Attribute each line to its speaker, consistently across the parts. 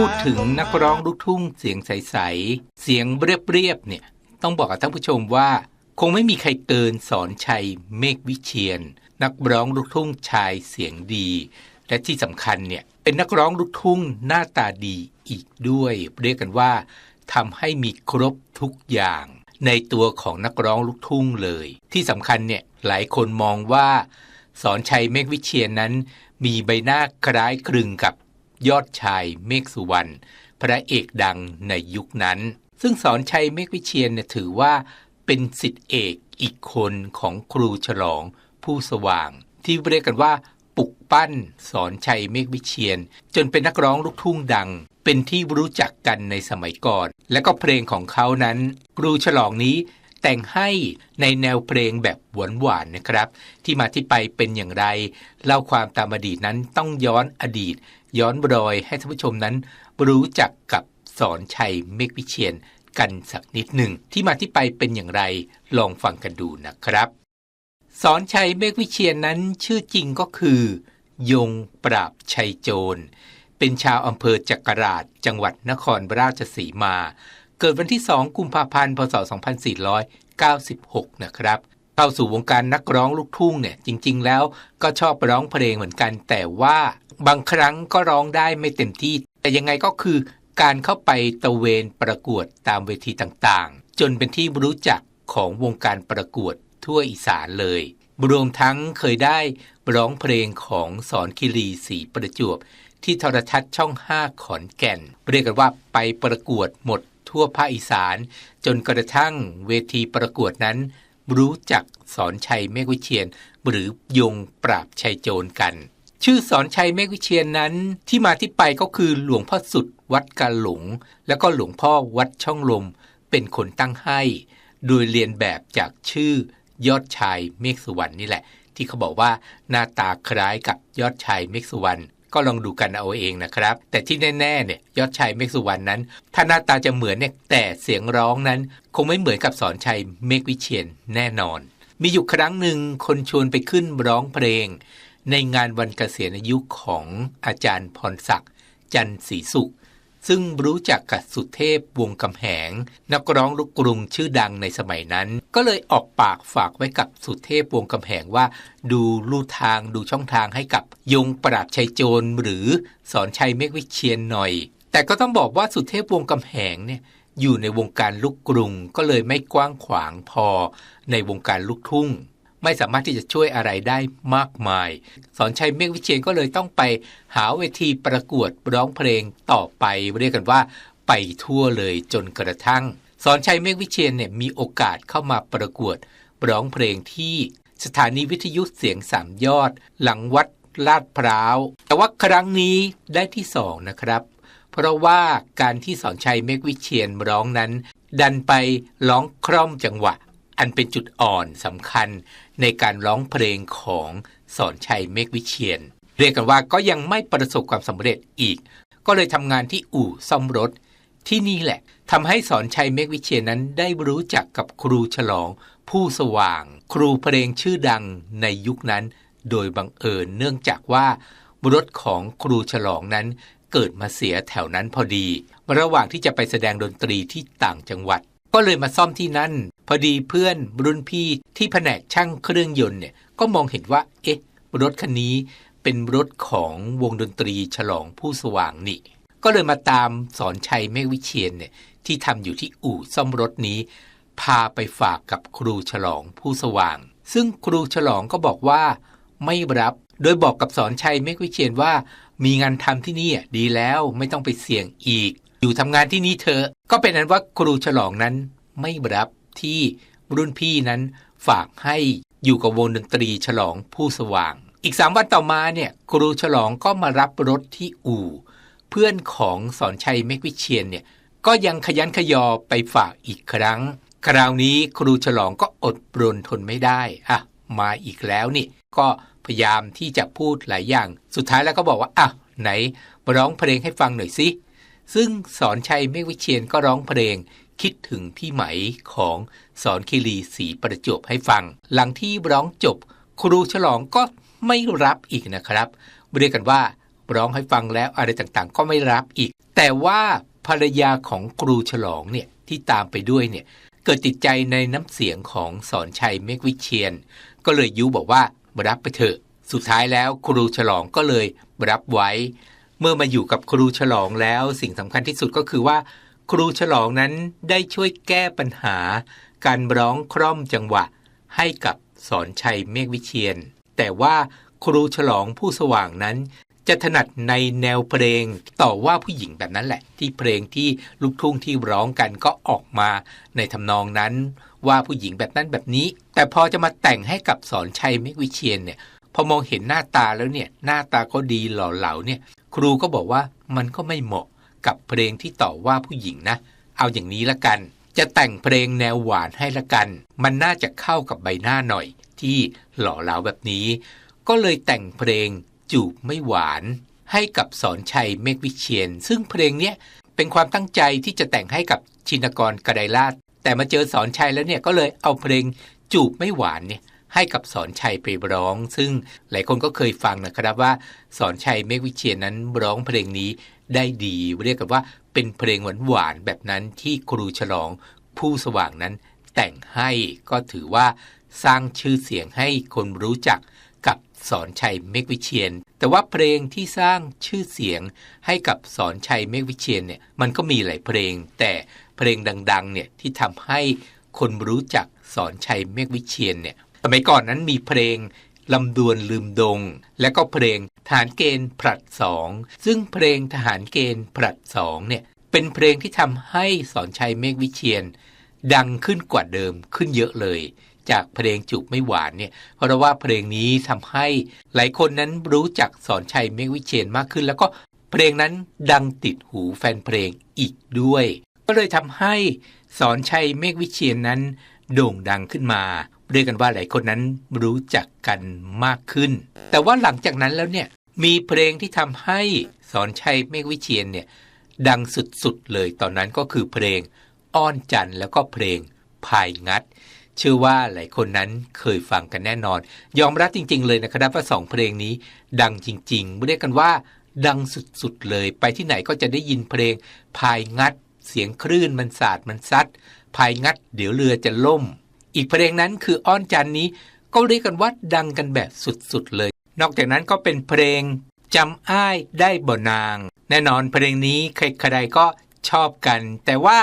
Speaker 1: พูดถึงนักร้องลูกทุ่งเสียงใส ๆ เสียงเรียบ ๆ เนี่ย ต้องบอกกับท่านผู้ชมว่า คงไม่มีใครเกินสอนชัยเมฆวิเชียน นักร้องลูกทุ่งชายเสียงดี และที่สำคัญเนี่ยเป็นนักร้องลูกทุ่งหน้าตาดีอีกด้วย เรียกกันว่าทำให้มีครบทุกอย่าง ในตัวของนักร้องลูกทุ่งเลย ที่สำคัญเนี่ยหลายคนมองว่า สอนชัยเมฆวิเชียนนั้นมีใบหน้าคล้ายคลึงกับ ยอดชายเมฆสุวรรณพระเอกดังในยุคนั้น ซึ่งสอนชัยเมฆวิเชียนถือว่าเป็นสิทธิเอกอีกคนของครูฉลองผู้สว่าง ที่เรียกกันว่าปุกปั้นสอนชัยเมฆวิเชียน จนเป็นนักร้องลูกทุ่งดัง เป็นที่รู้จักกันในสมัยก่อน และก็เพลงของเขานั้น ครูฉลองนี้แต่งให้ในแนวเพลงแบบหวานๆนะครับ ที่มาที่ไปเป็นอย่างไร เล่าความตามอดีตนั้นต้องย้อนอดีต ย้อนรอยให้ท่านผู้ชมนั้น รู้จักกับสอนชัยเมฆวิเชียนกันสักนิดหนึ่ง ที่มาที่ไปเป็นอย่างไรลองฟังกันดูนะครับ สอนชัยเมฆวิเชียนนั้นชื่อจริงก็คือ ยงปราบชัยโจร เป็นชาวอำเภอจักราชจังหวัดนครราชสีมา เกิดวันที่ 2 กุมภาพันธ์ พศ 2496 นะครับเข้าสู่วงการนักร้องลูกทุ่งเนี่ยจริง ๆ แล้วก็ชอบร้องเพลงเหมือนกัน แต่ว่า บางครั้งก็ร้องได้ไม่เต็มที่ แต่ยังไงก็คือการเข้าไปตะเวนประกวดตามเวทีต่างๆ จนเป็นที่รู้จักของวงการประกวดทั่วอีสานเลย รวมทั้งเคยได้ร้องเพลงของสอนคิรีสีประจวบ ที่โทรทัศน์ช่อง 5 ขอนแก่น เรียกกันว่าไปประกวดหมดทั่วภาคอีสาน จนกระทั่งเวทีประกวดนั้น รู้จักสอนชัยเมฆวิเชียน หรือยงปราบชัยโจรกัน ชื่อสอนชัยเมฆวิเชียนนั้นที่มาที่ไปก็คือหลวงพ่อสุดวัดกาหลง แล้วก็หลวงพ่อวัดช่องลม เป็นคนตั้งให้ โดยเรียนแบบจากชื่อยอดชายเมฆสุวรรณนี่แหละ ที่เขาบอกว่าหน้าตาคล้ายกับยอดชายเมฆสุวรรณก็ลองดูกันเอาเองนะครับ แต่ที่แน่ๆเนี่ยยอดชายเมฆสุวรรณนั้นถ้าหน้าตาจะเหมือนเนี่ยแต่เสียงร้องนั้น คงไม่เหมือนกับสอนชัยเมฆวิเชียนแน่นอน มีอยู่ครั้งหนึ่งคนชวนไปขึ้นร้องเพลง ในงานวันเกษียณอายุของอาจารย์พรศักดิ์จันทร์ศรีสุข ซึ่งรู้จักกับสุเทพวงกำแหง นักร้องลูกกรุงชื่อดังในสมัยนั้น ก็เลยออกปากฝากไว้กับสุเทพวงกำแหงว่า ดูลู่ทางดูช่องทางให้กับยงปราบชัยโจรหรือสอนชัยเมฆวิเชียนหน่อย แต่ก็ต้องบอกว่าสุเทพวงกำแหงเนี่ยอยู่ในวงการลูกกรุงก็เลยไม่กว้างขวางพอในวงการลูกทุ่ง ไม่สามารถที่จะช่วยอะไรได้มากมาย สอนชัยเมฆวิเชียนก็เลยต้องไปหาเวทีประกวดร้องเพลงต่อไป เรียกกันว่า ไปทั่วเลยจนกระทั่ง สอนชัยเมฆวิเชียนเนี่ยมีโอกาสเข้ามาประกวดร้องเพลงที่สถานีวิทยุเสียงสามยอด หลังวัดลาดพร้าว แต่ว่าครั้งนี้ได้ที่สองนะครับ เพราะว่าการที่สอนชัยเมฆวิเชียนร้องนั้น ดันไปร้องคร่อมจังหวะ อันเป็นจุดอ่อนสำคัญ ในการร้องเพลงของสอนชัยเมฆวิเชียน เรียกกันว่าก็ยังไม่ประสบความสำเร็จอีก ก็เลยทำงานที่อู่ซ่อมรถ ที่นี่แหละทำให้สอนชัยเมฆวิเชียนนั้นได้รู้จักกับครูฉลอง ผู้สว่าง ครูเพลงชื่อดังในยุคนั้น โดยบังเอิญเนื่องจากว่ารถของครูฉลองนั้นเกิดมาเสียแถวนั้นพอดี ระหว่างที่จะไปแสดงดนตรีที่ต่างจังหวัด ก็เลยมาซ่อมที่นั่น พอดีเพื่อนรุ่นพี่ที่แผนกช่างเครื่องยนต์เนี่ยก็มองเห็นว่า เอ๊ะ รถคันนี้เป็นรถของวงดนตรีฉลองผู้สว่างนี่ ก็เลยมาตามสอนชัยเมฆวิเชียนเนี่ยที่ทำอยู่ที่อู่ซ่อมรถนี้ พาไปฝากกับครูฉลองผู้สว่าง ซึ่งครูฉลองก็บอกว่า ไม่รับ โดยบอกกับสอนชัยเมฆวิเชียนว่า มีงานทำที่นี่ดีแล้วไม่ต้องไปเสี่ยงอีก อยู่ทำงานที่นี่เถอะ ก็เป็นนั้นว่าครูฉลองนั้นไม่รับที่รุ่นพี่นั้นฝากให้อยู่กับวงดนตรีฉลองผู้สว่าง อีกสามวันต่อมาเนี่ยครูฉลองก็มารับรถที่อู่ เพื่อนของสอนชัยเมฆวิเชียนเนี่ยก็ยังขยันขยอไปฝากอีกครั้ง คราวนี้ครูฉลองก็อดรนทนไม่ได้อะมาอีกแล้วนี่ ก็พยายามที่จะพูดหลายอย่าง สุดท้ายแล้วก็บอกว่าอะไหนมาร้องเพลงให้ฟังหน่อยสิ ซึ่งสอนชัยเมฆวิเชียนก็ร้องเพลงคิดถึงพี่ไหมของสอนคีรีศรีประจวบให้ฟัง หลังที่ร้องจบ ครูฉลองก็ไม่รับอีกนะครับ เรียกกันว่าร้องให้ฟังแล้วอะไรต่างๆ ก็ไม่รับอีก แต่ว่าภรรยาของครูฉลองเนี่ยที่ตามไปด้วยเนี่ยเกิดติดใจในน้ำเสียงของสอนชัยเมฆวิเชียน ก็เลยยุบอกว่ารับไปเถอะ สุดท้ายแล้วครูฉลองก็เลยรับไว้ เมื่อมาอยู่กับครูฉลองแล้วสิ่งสำคัญที่สุดก็คือว่า ครูฉลองนั้นได้ช่วยแก้ปัญหา การร้องคร่อมจังหวะ ให้กับสอนชัยเมฆวิเชียน แต่ว่าครูฉลองผู้สว่างนั้น จะถนัดในแนวเพลงต่อว่าผู้หญิงแบบนั้นแหละ ที่เพลงที่ลูกทุ่งที่ร้องกันก็ออกมา ในทำนองนั้นว่าผู้หญิงแบบนั้นแบบนี้ แต่พอจะมาแต่งให้กับสอนชัยเมฆวิเชียนเนี่ย พอมองเห็นหน้าตาแล้วเนี่ยหน้าตาก็ดีหล่อเหลาเนี่ยครูก็บอกว่ามันก็ไม่เหมาะกับเพลงที่ต่อว่าผู้หญิงนะ เอาอย่างนี้ละกัน จะแต่งเพลงแนวหวานให้ละกัน มันน่าจะเข้ากับใบหน้าหน่อย ที่หล่อเหลาแบบนี้ ก็เลยแต่งเพลงจูบไม่หวาน ให้กับสอนชัยเมฆวิเชียน ซึ่งเพลงเนี้ยเป็นความตั้งใจที่จะแต่งให้กับชินกรกระไดลาดแต่มาเจอสอนชัยแล้วเนี่ยก็เลยเอาเพลงจูบไม่หวานเนี่ย ให้กับสอนชัยไปร้อง ซึ่งหลายคนก็เคยฟังนะครับว่าสอนชัยเมฆวิเชียนนั้นร้องเพลงนี้ได้ดี เรียกกันว่าเป็นเพลงหวานๆแบบนั้นที่ครูฉลองผู้สว่างนั้นแต่งให้ก็ถือว่าสร้างชื่อเสียงให้คนรู้จักกับสอนชัยเมฆวิเชียน แต่ว่าเพลงที่สร้างชื่อเสียงให้กับสอนชัยเมฆวิเชียนเนี่ยมันก็มีหลายเพลง แต่เพลงดังๆเนี่ยที่ทำให้คนรู้จักสอนชัยเมฆวิเชียนเนี่ย สมัยก่อนนั้นมีเพลงลำดวนลืมดง และก็เพลงทหารเกณฑ์ผลัดสองซึ่งเพลงทหารเกณฑ์ผลัดสองเนี่ยเป็นเพลงที่ทำให้สอนชัยเมฆวิเชียน ดังขึ้นกว่าเดิมขึ้นเยอะเลย จากเพลงจุบไม่หวานเนี่ยเพราะว่าเพลงนี้ทำให้หลายคนนั้นรู้จักสอนชัยเมฆวิเชียนมากขึ้น แล้วก็เพลงนั้นดังติดหูแฟนเพลงอีกด้วย ก็เลยทำให้สอนชัยเมฆวิเชียนนั้นโด่งดังขึ้นมา เรียกกันว่าหลายคนนั้นรู้จักกันมากขึ้น แต่ว่าหลังจากนั้นแล้วเนี่ยมีเพลงที่ทำให้สอนชัยเมฆวิเชียนเนี่ยดังสุดๆเลยตอนนั้นก็คือเพลงอ้อนจันแล้วก็เพลงพายงัด เชื่อว่าหลายคนนั้นเคยฟังกันแน่นอน ยอมรับจริง ๆ เลยนะครับว่าสองเพลงนี้ดังจริง ๆ เรียกกันว่า ดังสุดๆเลย ไปที่ไหนก็จะได้ยินเพลงพายงัด เสียงคลื่นมันสาดมันซัดพายงัด เดี๋ยวเรือจะล่ม อีกเพลงนั้นคืออ้อนจันนี้ก็เรียกกันว่าดังกันแบบสุดๆเลย นอกจากนั้นก็เป็นเพลงจำอ้ายได้บ่นาง แน่นอนเพลงนี้ใครๆก็ชอบกัน แต่ว่า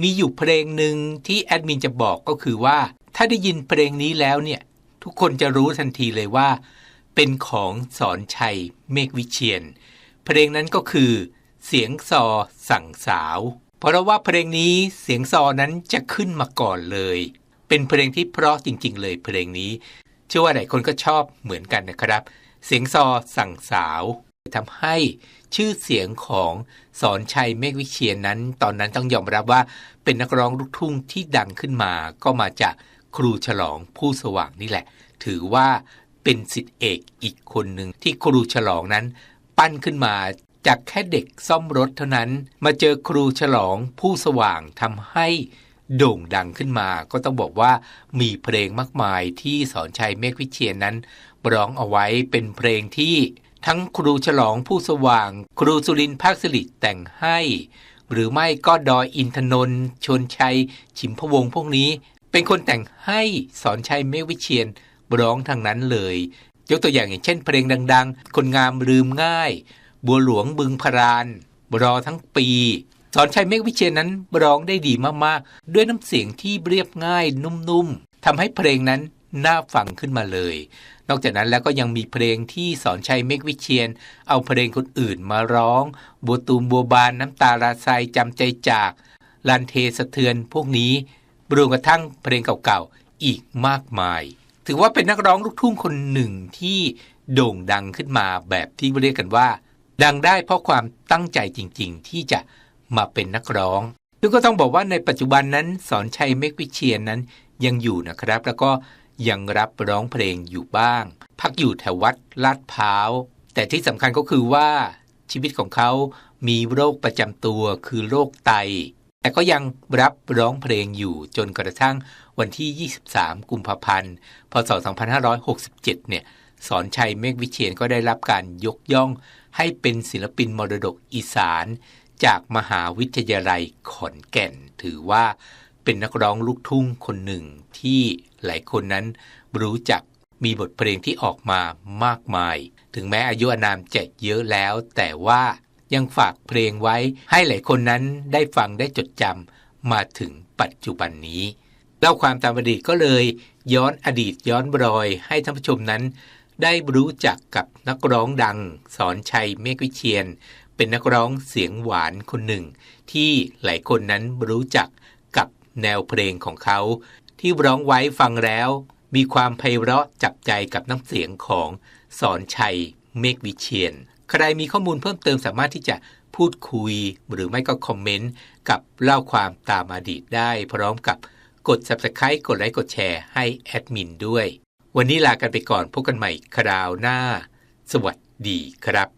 Speaker 1: มีอยู่เพลงหนึ่งที่แอดมินจะบอกก็คือว่า ถ้าได้ยินเพลงนี้แล้วเนี่ย ทุกคนจะรู้ทันทีเลยว่า เป็นของสอนชัยเมฆวิเชียน เพลงนั้นก็คือ เสียงซอสั่งสาว เพราะว่าเพลงนี้เสียงซอนั้นจะขึ้นมาก่อนเลย เป็นเพลงที่เพราะจริง ๆ เลยเพลงนี้ เชื่อว่าหลายคนก็ชอบเหมือนกันนะครับ เสียงซอสั่งสาวทำให้ชื่อเสียงของสอนชัยเมฆวิเชียนนั้น ตอนนั้นต้องยอมรับว่าเป็นนักร้องลูกทุ่งที่ดังขึ้นมา ก็มาจากครูฉลองผู้สว่างนี่แหละ ถือว่าเป็นสิทธิเอกอีกคนหนึ่งที่ครูฉลองนั้น ปั้นขึ้นมาจากแค่เด็กซ่อมรถเท่านั้น มาเจอครูฉลองผู้สว่างทำให้ โด่งดังขึ้นมา ก็ต้องบอกว่ามีเพลงมากมายที่สอนชัยเมฆวิเชียนนั้นร้องเอาไว้เป็นเพลงที่ทั้งครูฉลองผู้สว่าง ครูสุรินทร์ภาคสิริแต่งให้ หรือไม่ก็ดอยอินทนนท์ชนชัยฉิมพวงพวกนี้ เป็นคนแต่งให้สอนชัยเมฆวิเชียนร้องทางนั้นเลย ยกตัวอย่างอย่างเช่น เพลงดัง ๆ คนงามลืมง่าย บัวหลวงบึงพรานรอทั้งปี สอนชัยเมฆวิเชียนนั้นร้องได้ดีมากๆ ด้วยน้ำเสียงที่เรียบง่ายนุ่มๆทำให้เพลงนั้นน่าฟังขึ้นมาเลย นอกจากนั้นแล้วก็ยังมีเพลงที่สอนชัยเมฆวิเชียน เอาเพลงคนอื่นมาร้องบัวตูมบัวบานน้ำตาลาทรายจำใจจากลันเทสะเทือนพวกนี้รวมกระทั่งเพลงเก่าๆอีกมากมาย ถือว่าเป็นนักร้องลูกทุ่งคนหนึ่งที่โด่งดังขึ้นมาแบบที่เรียกกันว่า ดังได้เพราะความตั้งใจจริง ๆ ที่จะ มาเป็นนักร้องซึ่งก็ต้องบอกว่าในปัจจุบันนั้นสอนชัยเมฆวิเชียนนั้นยังอยู่นะครับ แล้วก็ยังรับร้องเพลงอยู่บ้าง พักอยู่แถววัดลาดพร้าว แต่ที่สำคัญก็คือว่าชีวิตของเขามีโรคประจำตัวคือโรคไต แต่ก็ยังรับร้องเพลงอยู่จนกระทั่งวันที่ 23 กุมภาพันธ์ พศ 2567 เนี่ย สอนชัยเมฆวิเชียนก็ได้รับการยกย่องให้เป็นศิลปินมรดกอีสาน จากมหาวิทยาลัยขอนแก่น ถือว่าเป็นนักร้องลูกทุ่งคนหนึ่งที่หลายคนนั้นรู้จักมีบทเพลงที่ออกมามากมาย ถึงแม้อายุอานามเจะเยอะแล้ว แต่ว่ายังฝากเพลงไว้ให้หลายคนนั้นได้ฟังได้จดจำมาถึงปัจจุบันนี้เล่าความตามอดีตก็เลยย้อนอดีตย้อนรอยให้ท่านผู้ชมนั้น ได้รู้จักกับนักร้องดัง สอนชัยเมฆวิเชียน เป็นนักร้องเสียงหวานคนหนึ่ง ที่หลายคนนั้นรู้จักกับแนวเพลงของเขา ที่ร้องไว้ฟังแล้ว มีความไพเราะจับใจกับน้ำเสียงของสอนชัยเมฆวิเชียน ใครมีข้อมูลเพิ่มเติมสามารถที่จะพูดคุยหรือไม่ก็คอมเมนต์กับเล่าความตามอดีตได้ พร้อมกับกด subscribe กดไลค์กดแชร์ให้แอดมินด้วย วันนี้ลากันไปก่อนพบกันใหม่คราวหน้า สวัสดีครับ